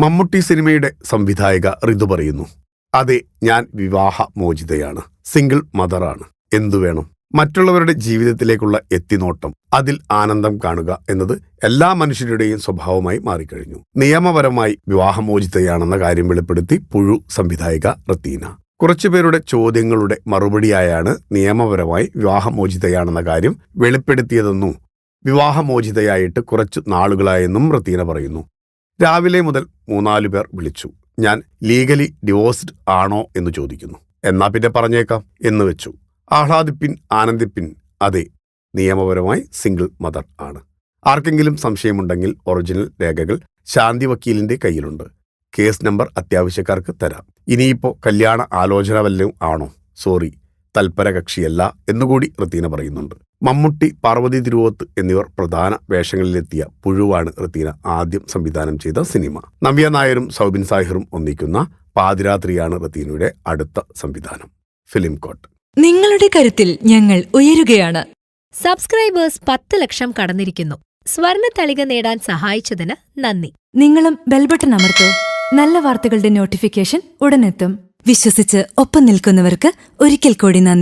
മമ്മൂട്ടി സിനിമയുടെ സംവിധായക ഋതു പറയുന്നു അതെ ഞാൻ വിവാഹ മോചിതയാണ് സിംഗിൾ മദറാണ് എന്തു വേണം? മറ്റുള്ളവരുടെ ജീവിതത്തിലേക്കുള്ള എത്തിനോട്ടം അതിൽ ആനന്ദം കാണുക എന്നത് എല്ലാ മനുഷ്യരുടെയും സ്വഭാവമായി മാറിക്കഴിഞ്ഞു. നിയമപരമായി വിവാഹമോചിതയാണെന്ന കാര്യം വെളിപ്പെടുത്തി പുഴു സംവിധായിക റത്തീന. കുറച്ചുപേരുടെ ചോദ്യങ്ങളുടെ മറുപടിയായാണ് നിയമപരമായി വിവാഹമോചിതയാണെന്ന കാര്യം വെളിപ്പെടുത്തിയതെന്നും വിവാഹമോചിതയായിട്ട് കുറച്ചു നാളുകളായെന്നും റത്തീന പറയുന്നു. രാവിലെ മുതൽ മൂന്നാലു പേർ വിളിച്ചു. ഞാൻ ലീഗലി ഡിവോഴ്സ്ഡ് ആണോ? എന്ന് ചോദിക്കുന്നു. എന്നാ പിന്നെ പറഞ്ഞേക്കാം എന്ന് വെച്ചു. ആഹ്ലാദിപ്പിൻ ആനന്ദിപ്പിൻ അതെ നിയമപരമായി സിംഗിൾ മദർ ആണ്. ആർക്കെങ്കിലും സംശയമുണ്ടെങ്കിൽ ഒറിജിനൽ രേഖകൾ ശാന്തി വക്കീലിന്റെ കയ്യിലുണ്ട്. കേസ് നമ്പർ അത്യാവശ്യക്കാർക്ക് തരാം. ഇനിയിപ്പോ കല്യാണ ആലോചന വല്ലതും ആണോ? സോറി തൽപര കക്ഷിയല്ല എന്നുകൂടി റത്തീന പറയുന്നുണ്ട്. മമ്മൂട്ടി പാർവതി തിരുവോത്ത് എന്നിവർ പ്രധാന വേഷങ്ങളിലെത്തിയ പുഴുവാണ് റത്തീന ആദ്യം സംവിധാനം ചെയ്ത സിനിമ. നവ്യ നായരും സൗബിൻ സാഹിറും ഒന്നിക്കുന്ന പാതിരാത്രിയാണ് റത്തീനയുടെ അടുത്ത സംവിധാനം. ഫിലിം കോട്ട്. നിങ്ങളുടെ കരുത്തിൽ ഞങ്ങൾ ഉയരുകയാണ്. സബ്സ്ക്രൈബേഴ്സ് പത്ത് ലക്ഷം കടന്നിരിക്കുന്നു. സ്വർണ തളിക നേടാൻ സഹായിച്ചതിന് നന്ദി. നിങ്ങളും ബെൽബട്ടൺ അമർത്തോ. നല്ല വാർത്തകളുടെ നോട്ടിഫിക്കേഷൻ ഉടനെത്തും. വിശ്വസിച്ച് ഒപ്പം നിൽക്കുന്നവർക്ക് ഒരിക്കൽ കൂടി നന്ദി.